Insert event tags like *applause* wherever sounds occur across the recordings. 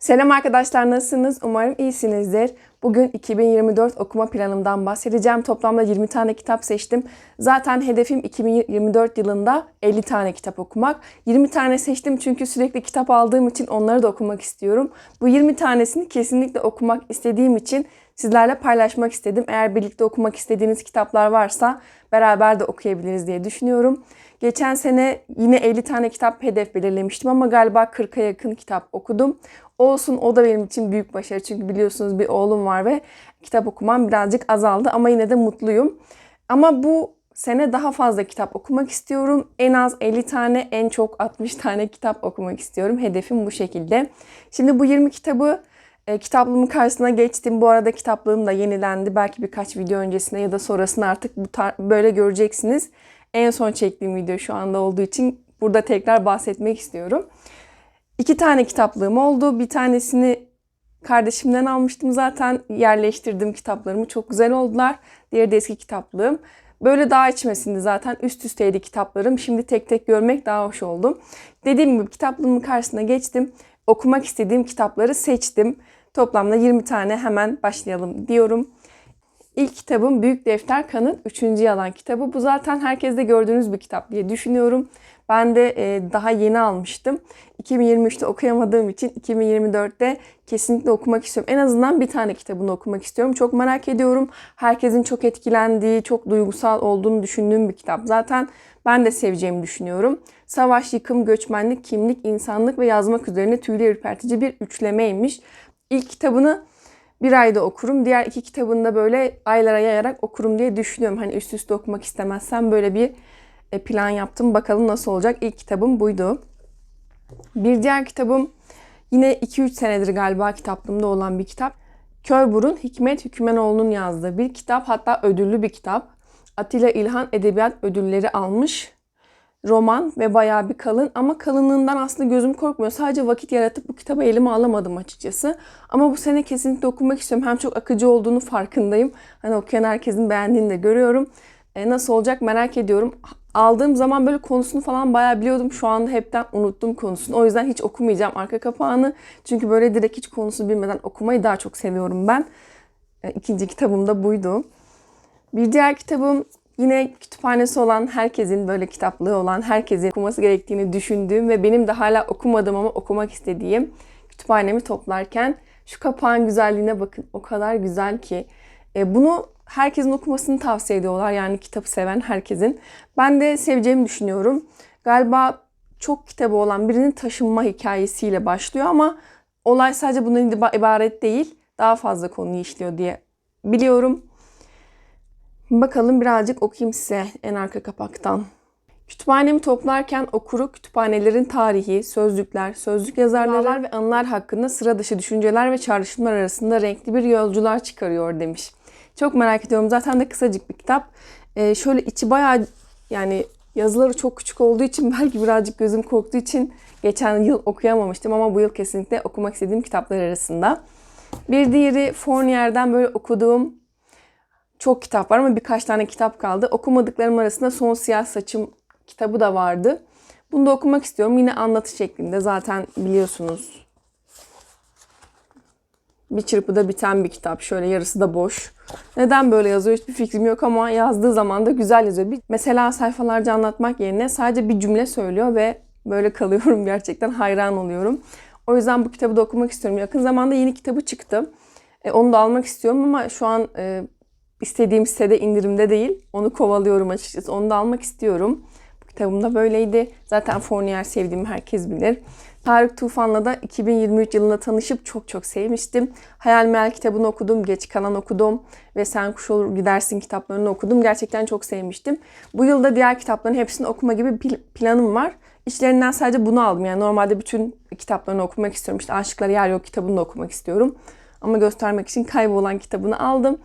Selam arkadaşlar nasılsınız? Umarım iyisinizdir. Bugün 2024 okuma planımdan bahsedeceğim. Toplamda 20 tane kitap seçtim. Zaten hedefim 2024 yılında 50 tane kitap okumak. 20 tane seçtim çünkü sürekli kitap aldığım için onları da okumak istiyorum. Bu 20 tanesini kesinlikle okumak istediğim için sizlerle paylaşmak istedim. Eğer birlikte okumak istediğiniz kitaplar varsa beraber de okuyabiliriz diye düşünüyorum. Geçen sene yine 50 tane kitap hedef belirlemiştim ama galiba 40'a yakın kitap okudum. Olsun o da benim için büyük başarı. Çünkü biliyorsunuz bir oğlum var ve kitap okumam birazcık azaldı ama yine de mutluyum. Ama bu sene daha fazla kitap okumak istiyorum. En az 50 tane, en çok 60 tane kitap okumak istiyorum. Hedefim bu şekilde. Şimdi bu 20 kitabı e, kitaplığımın karşısına geçtim. Bu arada kitaplığım da yenilendi. Belki birkaç video öncesinde ya da sonrasında artık bu böyle göreceksiniz. En son çektiğim video şu anda olduğu için burada tekrar bahsetmek istiyorum. İki tane kitaplığım oldu. Bir tanesini kardeşimden almıştım zaten. Yerleştirdim kitaplarımı. Çok güzel oldular. Diğeri de eski kitaplığım. Böyle daha içmesinde zaten üst üsteydi kitaplarım. Şimdi tek tek görmek daha hoş oldu. Dediğim gibi kitaplığımın karşısına geçtim. Okumak istediğim kitapları seçtim. Toplamda 20 tane hemen başlayalım diyorum. İlk kitabım Büyük Defter Kan'ın 3. Yalan kitabı. Bu zaten herkeste gördüğünüz bir kitap diye düşünüyorum. Ben de e, daha yeni almıştım. 2023'te okuyamadığım için 2024'te kesinlikle okumak istiyorum. En azından bir tane kitabını okumak istiyorum. Çok merak ediyorum. Herkesin çok etkilendiği, çok duygusal olduğunu düşündüğüm bir kitap. Zaten ben de seveceğimi düşünüyorum. Savaş, yıkım, göçmenlik, kimlik, insanlık ve yazmak üzerine tüyleri ürpertici bir üçlemeymiş. İlk kitabını bir ayda okurum. Diğer iki kitabını da böyle aylara yayarak okurum diye düşünüyorum. Hani üst üste okumak istemezsem böyle bir e, plan yaptım. Bakalım nasıl olacak. İlk kitabım buydu. Bir diğer kitabım yine 2-3 senedir galiba kitaplığımda olan bir kitap. Kör Burun Hikmet Hükümenoğlu'nun yazdığı bir kitap. Hatta ödüllü bir kitap. Atilla İlhan Edebiyat Ödülleri almış roman ve bayağı bir kalın ama kalınlığından aslında gözüm korkmuyor. Sadece vakit yaratıp bu kitabı elime alamadım açıkçası. Ama bu sene kesinlikle okumak istiyorum. Hem çok akıcı olduğunu farkındayım. Hani okuyan herkesin beğendiğini de görüyorum. E, nasıl olacak merak ediyorum. Aldığım zaman böyle konusunu falan bayağı biliyordum. Şu anda hepten unuttum konusunu. O yüzden hiç okumayacağım arka kapağını. Çünkü böyle direkt hiç konusunu bilmeden okumayı daha çok seviyorum ben. E, ikinci kitabım da buydu. Bir diğer kitabım Yine kütüphanesi olan herkesin, böyle kitaplığı olan herkesin okuması gerektiğini düşündüğüm ve benim de hala okumadığım ama okumak istediğim kütüphanemi toplarken şu kapağın güzelliğine bakın. O kadar güzel ki. E, bunu herkesin okumasını tavsiye ediyorlar. Yani kitap seven herkesin. Ben de seveceğimi düşünüyorum. Galiba çok kitabı olan birinin taşınma hikayesiyle başlıyor ama olay sadece bundan ibaret değil. Daha fazla konuyu işliyor diye biliyorum. Bakalım birazcık okuyayım size en arka kapaktan. Kütüphanemi toplarken okuru kütüphanelerin tarihi, sözlükler, sözlük yazarları ve anılar hakkında sıra dışı düşünceler ve çağrışımlar arasında renkli bir yolcular çıkarıyor demiş. Çok merak ediyorum. Zaten de kısacık bir kitap. Ee, şöyle içi bayağı yani yazıları çok küçük olduğu için *laughs* belki birazcık gözüm korktuğu için geçen yıl okuyamamıştım ama bu yıl kesinlikle okumak istediğim kitaplar arasında. Bir diğeri Fournier'den böyle okuduğum çok kitap var ama birkaç tane kitap kaldı. Okumadıklarım arasında Son Siyah Saçım kitabı da vardı. Bunu da okumak istiyorum. Yine anlatı şeklinde zaten biliyorsunuz. Bir çırpıda biten bir kitap. Şöyle yarısı da boş. Neden böyle yazıyor hiçbir fikrim yok ama yazdığı zaman da güzel yazıyor. Bir, mesela sayfalarca anlatmak yerine sadece bir cümle söylüyor ve böyle *laughs* kalıyorum gerçekten hayran oluyorum. O yüzden bu kitabı da okumak istiyorum. Yakın zamanda yeni kitabı çıktı. E, onu da almak istiyorum ama şu an e, istediğim sitede indirimde değil. Onu kovalıyorum açıkçası. Onu da almak istiyorum. Bu kitabım da böyleydi. Zaten Fournier sevdiğimi herkes bilir. Tarık Tufan'la da 2023 yılında tanışıp çok çok sevmiştim. Hayal Meyal kitabını okudum, Geç Kalan okudum ve Sen Kuş Olur Gidersin kitaplarını okudum. Gerçekten çok sevmiştim. Bu yılda diğer kitapların hepsini okuma gibi bir planım var. İçlerinden sadece bunu aldım. Yani normalde bütün kitaplarını okumak istiyorum. İşte Aşıklar Yer Yok kitabını da okumak istiyorum. Ama göstermek için kaybolan kitabını aldım.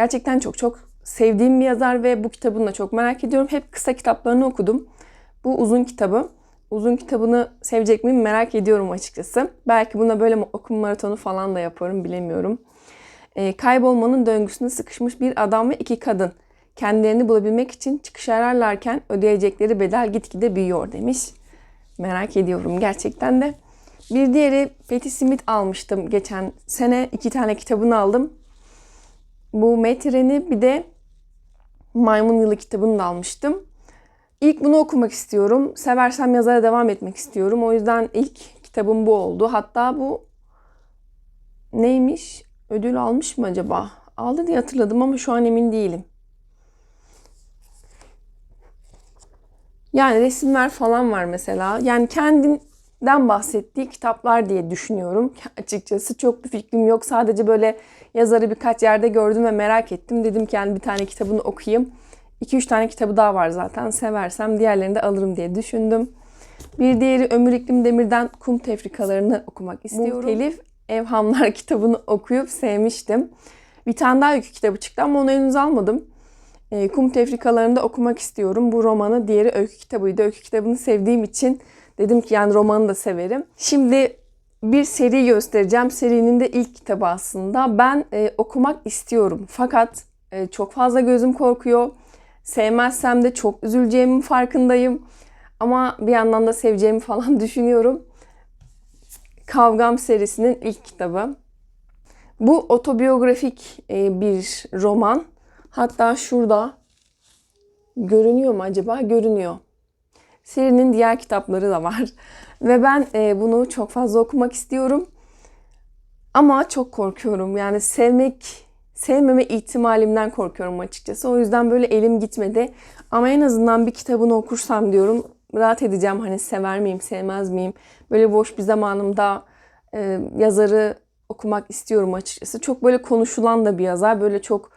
Gerçekten çok çok sevdiğim bir yazar ve bu kitabını da çok merak ediyorum. Hep kısa kitaplarını okudum. Bu uzun kitabı. Uzun kitabını sevecek miyim merak ediyorum açıkçası. Belki buna böyle okuma maratonu falan da yaparım bilemiyorum. E, kaybolmanın döngüsünde sıkışmış bir adam ve iki kadın. Kendilerini bulabilmek için çıkış ararlarken ödeyecekleri bedel gitgide büyüyor demiş. Merak ediyorum gerçekten de. Bir diğeri Patti Smith almıştım geçen sene. iki tane kitabını aldım. Bu Metren'i bir de Maymun Yılı kitabını da almıştım. İlk bunu okumak istiyorum. Seversem yazara devam etmek istiyorum. O yüzden ilk kitabım bu oldu. Hatta bu neymiş? Ödül almış mı acaba? Aldı diye hatırladım ama şu an emin değilim. Yani resimler falan var mesela. Yani kendinden bahsettiği kitaplar diye düşünüyorum. *laughs* Açıkçası çok bir fikrim yok. Sadece böyle yazarı birkaç yerde gördüm ve merak ettim. Dedim ki yani bir tane kitabını okuyayım. 2-3 tane kitabı daha var zaten. Seversem diğerlerini de alırım diye düşündüm. Bir diğeri Ömür İklim Demir'den Kum Tefrikalarını okumak istiyorum. Telif Evhamlar *laughs* kitabını okuyup sevmiştim. Bir tane daha öykü kitabı çıktı ama onu henüz almadım. E, Kum Tefrikalarını da okumak istiyorum. Bu romanı, diğeri öykü kitabıydı. Öykü kitabını sevdiğim için dedim ki yani romanı da severim. Şimdi bir seri göstereceğim. Serinin de ilk kitabı aslında. Ben e, okumak istiyorum. Fakat e, çok fazla gözüm korkuyor. Sevmezsem de çok üzüleceğimin farkındayım. Ama bir yandan da seveceğimi falan *laughs* düşünüyorum. Kavgam serisinin ilk kitabı. Bu otobiyografik e, bir roman. Hatta şurada görünüyor mu acaba? Görünüyor. Serinin diğer kitapları da var. *laughs* Ve ben e, bunu çok fazla okumak istiyorum. Ama çok korkuyorum. Yani sevmek, sevmeme ihtimalimden korkuyorum açıkçası. O yüzden böyle elim gitmedi. Ama en azından bir kitabını okursam diyorum rahat edeceğim. Hani sever miyim, sevmez miyim? Böyle boş bir zamanımda e, yazarı okumak istiyorum açıkçası. Çok böyle konuşulan da bir yazar. Böyle çok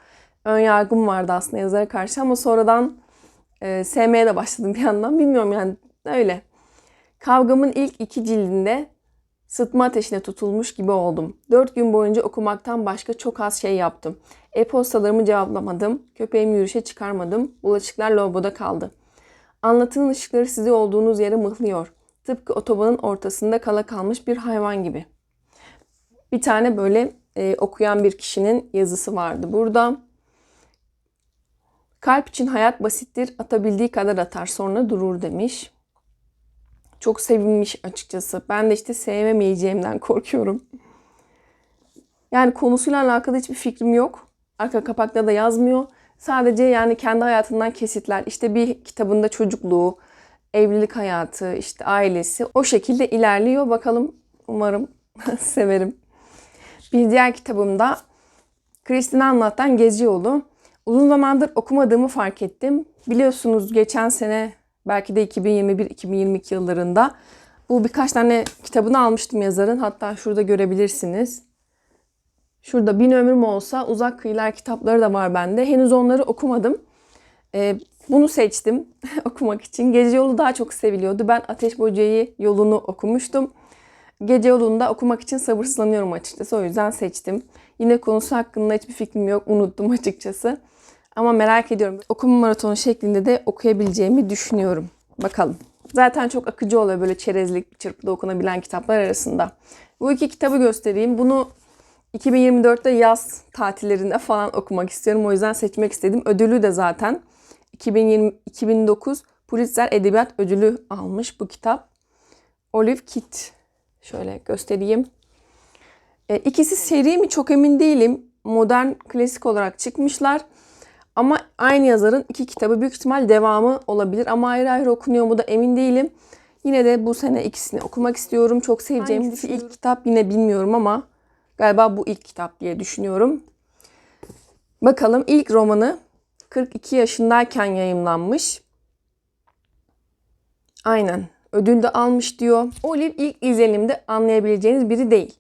ön yargım vardı aslında yazara karşı ama sonradan e, sevmeye de başladım bir yandan. Bilmiyorum yani öyle. Kavgamın ilk iki cildinde sıtma ateşine tutulmuş gibi oldum. Dört gün boyunca okumaktan başka çok az şey yaptım. E-postalarımı cevaplamadım, köpeğimi yürüyüşe çıkarmadım, bulaşıklar lavaboda kaldı. Anlatının ışıkları sizi olduğunuz yere mıhlıyor. Tıpkı otobanın ortasında kala kalmış bir hayvan gibi. Bir tane böyle e, okuyan bir kişinin yazısı vardı burada. Kalp için hayat basittir, atabildiği kadar atar sonra durur demiş. Çok sevinmiş açıkçası. Ben de işte sevemeyeceğimden korkuyorum. Yani konusuyla alakalı hiçbir fikrim yok. Arka kapakta da yazmıyor. Sadece yani kendi hayatından kesitler. İşte bir kitabında çocukluğu, evlilik hayatı, işte ailesi o şekilde ilerliyor. Bakalım umarım *laughs* severim. Bir diğer kitabımda Kristina anlatan Gezi Yolu. Uzun zamandır okumadığımı fark ettim. Biliyorsunuz geçen sene belki de 2021-2022 yıllarında bu birkaç tane kitabını almıştım yazarın. Hatta şurada görebilirsiniz. Şurada Bin Ömrüm Olsa Uzak Kıyılar kitapları da var bende. Henüz onları okumadım. Ee, bunu seçtim *laughs* okumak için. Gece Yolu daha çok seviliyordu. Ben Ateş Böceği yolunu okumuştum. Gece yolunda okumak için sabırsızlanıyorum açıkçası. O yüzden seçtim. Yine konusu hakkında hiçbir fikrim yok. Unuttum *laughs* açıkçası. Ama merak ediyorum. Okuma maratonu şeklinde de okuyabileceğimi düşünüyorum. Bakalım. Zaten çok akıcı oluyor böyle çerezlik çırpıda okunabilen kitaplar arasında. Bu iki kitabı göstereyim. Bunu 2024'te yaz tatillerinde falan okumak istiyorum. O yüzden seçmek istedim. Ödülü de zaten 2020 2009 Pulitzer Edebiyat Ödülü almış bu kitap. Olive Kitt. Şöyle göstereyim. E, ikisi seri mi çok emin değilim. Modern klasik olarak çıkmışlar. Ama aynı yazarın iki kitabı büyük ihtimal devamı olabilir. Ama ayrı ayrı okunuyor mu da emin değilim. Yine de bu sene ikisini okumak istiyorum. Çok seveceğim bir ilk kitap yine bilmiyorum ama galiba bu ilk kitap diye düşünüyorum. Bakalım ilk romanı 42 yaşındayken yayımlanmış. Aynen. Ödül de almış diyor. Olive ilk izlenimde anlayabileceğiniz biri değil.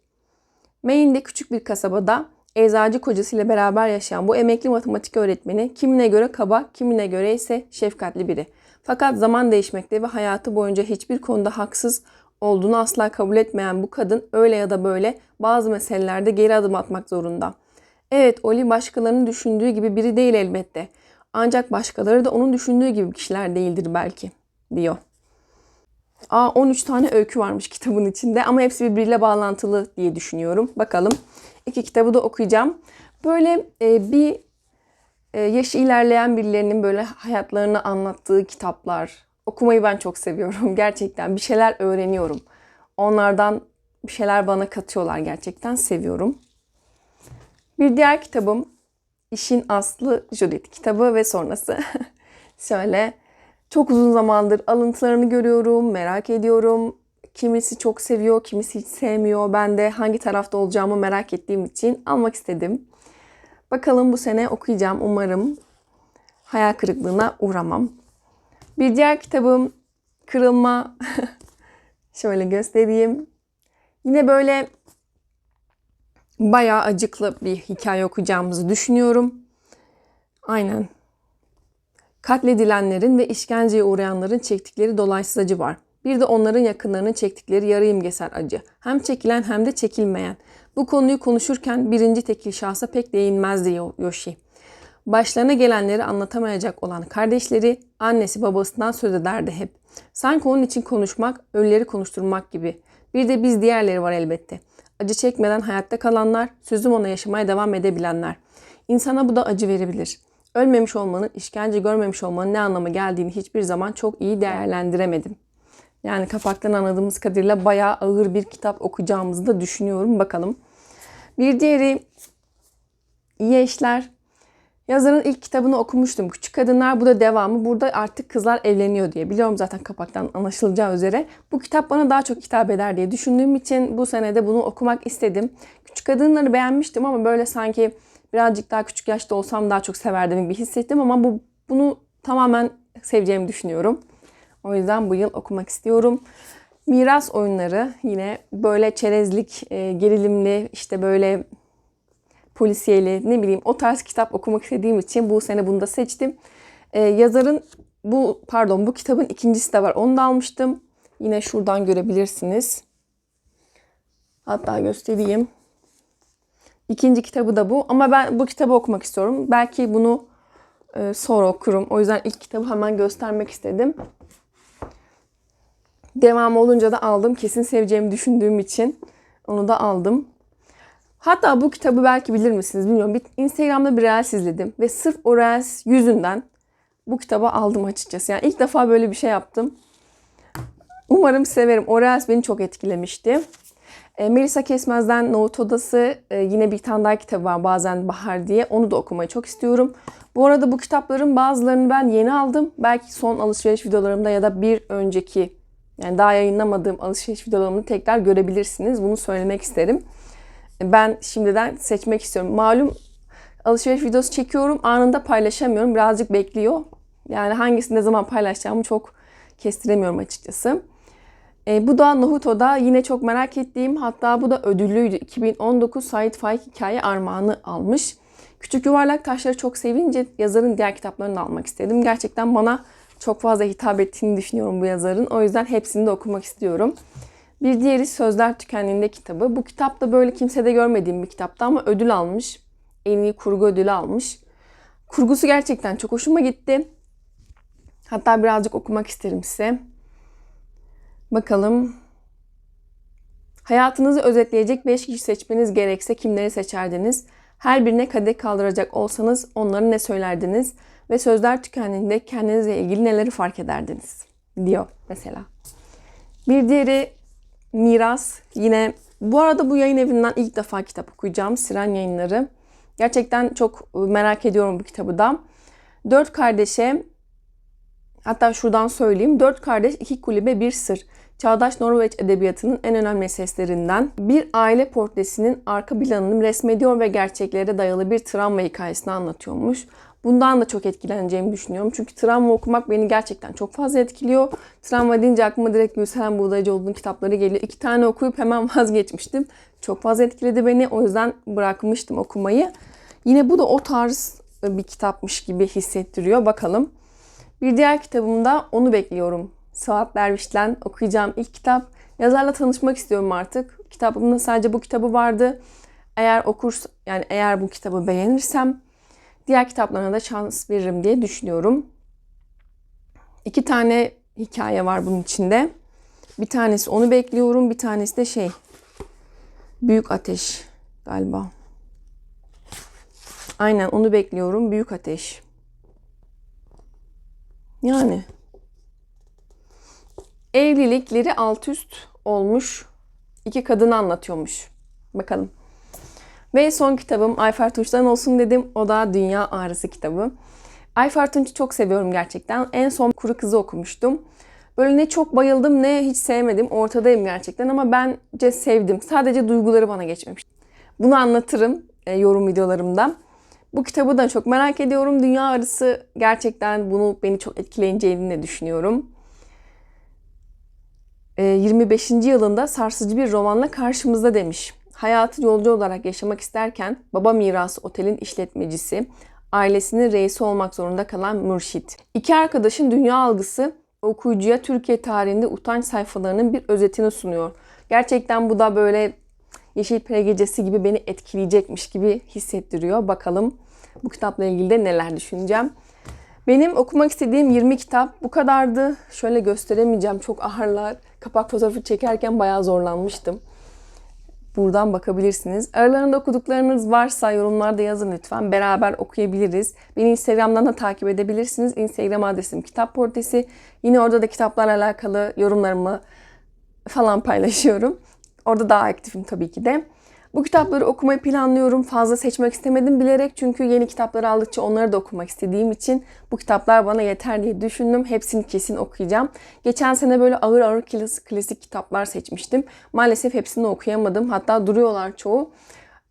Maine'de küçük bir kasabada eczacı kocasıyla beraber yaşayan bu emekli matematik öğretmeni kimine göre kaba, kimine göre ise şefkatli biri. Fakat zaman değişmekte ve hayatı boyunca hiçbir konuda haksız olduğunu asla kabul etmeyen bu kadın öyle ya da böyle bazı meselelerde geri adım atmak zorunda. Evet, Oli başkalarının düşündüğü gibi biri değil elbette. Ancak başkaları da onun düşündüğü gibi kişiler değildir belki, diyor. Aa 13 tane öykü varmış kitabın içinde ama hepsi birbiriyle bağlantılı diye düşünüyorum. Bakalım. İki kitabı da okuyacağım. Böyle e, bir e, yaşı ilerleyen birilerinin böyle hayatlarını anlattığı kitaplar. Okumayı ben çok seviyorum. *laughs* Gerçekten bir şeyler öğreniyorum. Onlardan bir şeyler bana katıyorlar gerçekten. Seviyorum. Bir diğer kitabım İşin Aslı Judith kitabı ve sonrası. *laughs* Şöyle çok uzun zamandır alıntılarını görüyorum, merak ediyorum. Kimisi çok seviyor, kimisi hiç sevmiyor. Ben de hangi tarafta olacağımı merak ettiğim için almak istedim. Bakalım bu sene okuyacağım. Umarım hayal kırıklığına uğramam. Bir diğer kitabım Kırılma. *laughs* Şöyle göstereyim. Yine böyle bayağı acıklı bir hikaye okuyacağımızı düşünüyorum. Aynen. Katledilenlerin ve işkenceye uğrayanların çektikleri dolaysız acı var. Bir de onların yakınlarının çektikleri yarı imgesel acı. Hem çekilen hem de çekilmeyen. Bu konuyu konuşurken birinci tekil şahsa pek değinmezdi Yoshi. Başlarına gelenleri anlatamayacak olan kardeşleri, annesi babasından söz ederdi hep. Sanki onun için konuşmak, ölüleri konuşturmak gibi. Bir de biz diğerleri var elbette. Acı çekmeden hayatta kalanlar, sözüm ona yaşamaya devam edebilenler. İnsana bu da acı verebilir. Ölmemiş olmanın, işkence görmemiş olmanın ne anlama geldiğini hiçbir zaman çok iyi değerlendiremedim. Yani kapaktan anladığımız kadarıyla bayağı ağır bir kitap okuyacağımızı da düşünüyorum. Bakalım. Bir diğeri İyi Eşler. Yazarın ilk kitabını okumuştum. Küçük Kadınlar bu da devamı. Burada artık kızlar evleniyor diye. Biliyorum zaten kapaktan anlaşılacağı üzere. Bu kitap bana daha çok hitap eder diye düşündüğüm için bu senede bunu okumak istedim. Küçük Kadınları beğenmiştim ama böyle sanki birazcık daha küçük yaşta olsam daha çok severdim gibi hissettim ama bu bunu tamamen seveceğimi düşünüyorum. O yüzden bu yıl okumak istiyorum. Miras oyunları yine böyle çerezlik, e, gerilimli, işte böyle polisiyeli ne bileyim o tarz kitap okumak istediğim için bu sene bunu da seçtim. Ee, yazarın bu pardon bu kitabın ikincisi de var. Onu da almıştım. Yine şuradan görebilirsiniz. Hatta göstereyim. İkinci kitabı da bu. Ama ben bu kitabı okumak istiyorum. Belki bunu e, sonra okurum. O yüzden ilk kitabı hemen göstermek istedim. Devam olunca da aldım. Kesin seveceğimi düşündüğüm için onu da aldım. Hatta bu kitabı belki bilir misiniz bilmiyorum. Bir Instagram'da bir Reels izledim ve sırf o Reels yüzünden bu kitabı aldım açıkçası. Yani ilk defa böyle bir şey yaptım. Umarım severim. O Reels beni çok etkilemişti. E, Melisa Kesmez'den Nohut Odası e, yine bir tane daha kitabı var bazen Bahar diye. Onu da okumayı çok istiyorum. Bu arada bu kitapların bazılarını ben yeni aldım. Belki son alışveriş videolarımda ya da bir önceki yani daha yayınlamadığım alışveriş videolarımı tekrar görebilirsiniz. Bunu söylemek isterim ben şimdiden seçmek istiyorum. Malum alışveriş videosu çekiyorum. Anında paylaşamıyorum. Birazcık bekliyor. Yani hangisini ne zaman paylaşacağımı çok kestiremiyorum açıkçası. E, bu da Nohuto'da yine çok merak ettiğim hatta bu da ödüllüydü. 2019 Said Faik hikaye armağanı almış. Küçük Yuvarlak Taşları çok sevince yazarın diğer kitaplarını almak istedim. Gerçekten bana çok fazla hitap ettiğini düşünüyorum bu yazarın. O yüzden hepsini de okumak istiyorum. Bir diğeri Sözler Tükendiğinde kitabı. Bu kitap da böyle kimsede görmediğim bir kitaptı ama ödül almış. En iyi kurgu ödülü almış. Kurgusu gerçekten çok hoşuma gitti. Hatta birazcık okumak isterim size. Bakalım. Hayatınızı özetleyecek 5 kişi seçmeniz gerekse kimleri seçerdiniz? Her birine kadeh kaldıracak olsanız onlara ne söylerdiniz? Ve sözler tükendiğinde kendinizle ilgili neleri fark ederdiniz? Diyor mesela. Bir diğeri Miras yine bu arada bu yayın evinden ilk defa kitap okuyacağım. Siren Yayınları. Gerçekten çok merak ediyorum bu kitabı da. Dört kardeşe hatta şuradan söyleyeyim. Dört kardeş iki kulübe bir sır. Çağdaş Norveç edebiyatının en önemli seslerinden bir aile portresinin arka planını resmediyor ve gerçeklere dayalı bir travma hikayesini anlatıyormuş. Bundan da çok etkileneceğimi düşünüyorum. Çünkü travma okumak beni gerçekten çok fazla etkiliyor. Travma deyince aklıma direkt Gülseren Buğdayıcıoğlu'nun kitapları geliyor. İki tane okuyup hemen *laughs* vazgeçmiştim. Çok fazla etkiledi beni. O yüzden bırakmıştım okumayı. Yine bu da o tarz bir kitapmış gibi hissettiriyor. Bakalım. Bir diğer kitabımda onu bekliyorum. Suat Derviş'ten okuyacağım ilk kitap. Yazarla tanışmak istiyorum artık. Kitabımda sadece bu kitabı vardı. Eğer okur yani eğer bu kitabı beğenirsem diğer kitaplarına da şans veririm diye düşünüyorum. İki tane hikaye var bunun içinde. Bir tanesi onu bekliyorum, bir tanesi de şey Büyük Ateş galiba. Aynen onu bekliyorum. Büyük Ateş. Yani evlilikleri alt üst olmuş iki kadını anlatıyormuş. Bakalım. Ve son kitabım Ayfer Tunç'tan olsun dedim. O da Dünya Ağrısı kitabı. Ayfer Tunç'u çok seviyorum gerçekten. En son Kuru Kızı okumuştum. Böyle ne çok bayıldım ne hiç sevmedim. Ortadayım gerçekten ama bence sevdim. Sadece duyguları bana geçmemiş. Bunu anlatırım e, yorum videolarımda. Bu kitabı da çok merak ediyorum. Dünya Arısı gerçekten bunu beni çok etkileyeceğini de düşünüyorum. E, 25. yılında sarsıcı bir romanla karşımızda demiş. Hayatı yolcu olarak yaşamak isterken baba mirası otelin işletmecisi, ailesinin reisi olmak zorunda kalan Mürşit. İki arkadaşın dünya algısı okuyucuya Türkiye tarihinde utanç sayfalarının bir özetini sunuyor. Gerçekten bu da böyle Yeşilpere Gecesi gibi beni etkileyecekmiş gibi hissettiriyor. Bakalım bu kitapla ilgili de neler düşüneceğim. Benim okumak istediğim 20 kitap bu kadardı. Şöyle gösteremeyeceğim çok ağırlar. Kapak fotoğrafı çekerken bayağı zorlanmıştım. Buradan bakabilirsiniz. Aralarında okuduklarınız varsa yorumlarda yazın lütfen. Beraber okuyabiliriz. Beni Instagram'dan da takip edebilirsiniz. Instagram adresim kitap portesi. Yine orada da kitaplarla alakalı yorumlarımı falan paylaşıyorum. Orada daha aktifim tabii ki de. Bu kitapları okumayı planlıyorum. Fazla seçmek istemedim bilerek çünkü yeni kitaplar aldıkça onları da okumak istediğim için bu kitaplar bana yeter diye düşündüm. Hepsini kesin okuyacağım. Geçen sene böyle ağır ağır klasik, klasik kitaplar seçmiştim. Maalesef hepsini okuyamadım. Hatta duruyorlar çoğu.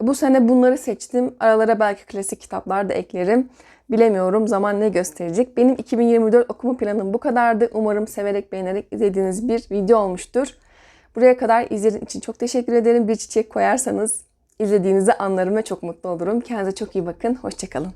Bu sene bunları seçtim. Aralara belki klasik kitaplar da eklerim. Bilemiyorum zaman ne gösterecek. Benim 2024 okuma planım bu kadardı. Umarım severek beğenerek izlediğiniz bir video olmuştur. Buraya kadar izlediğiniz için çok teşekkür ederim. Bir çiçek koyarsanız izlediğinizi anlarım ve çok mutlu olurum. Kendinize çok iyi bakın. Hoşçakalın.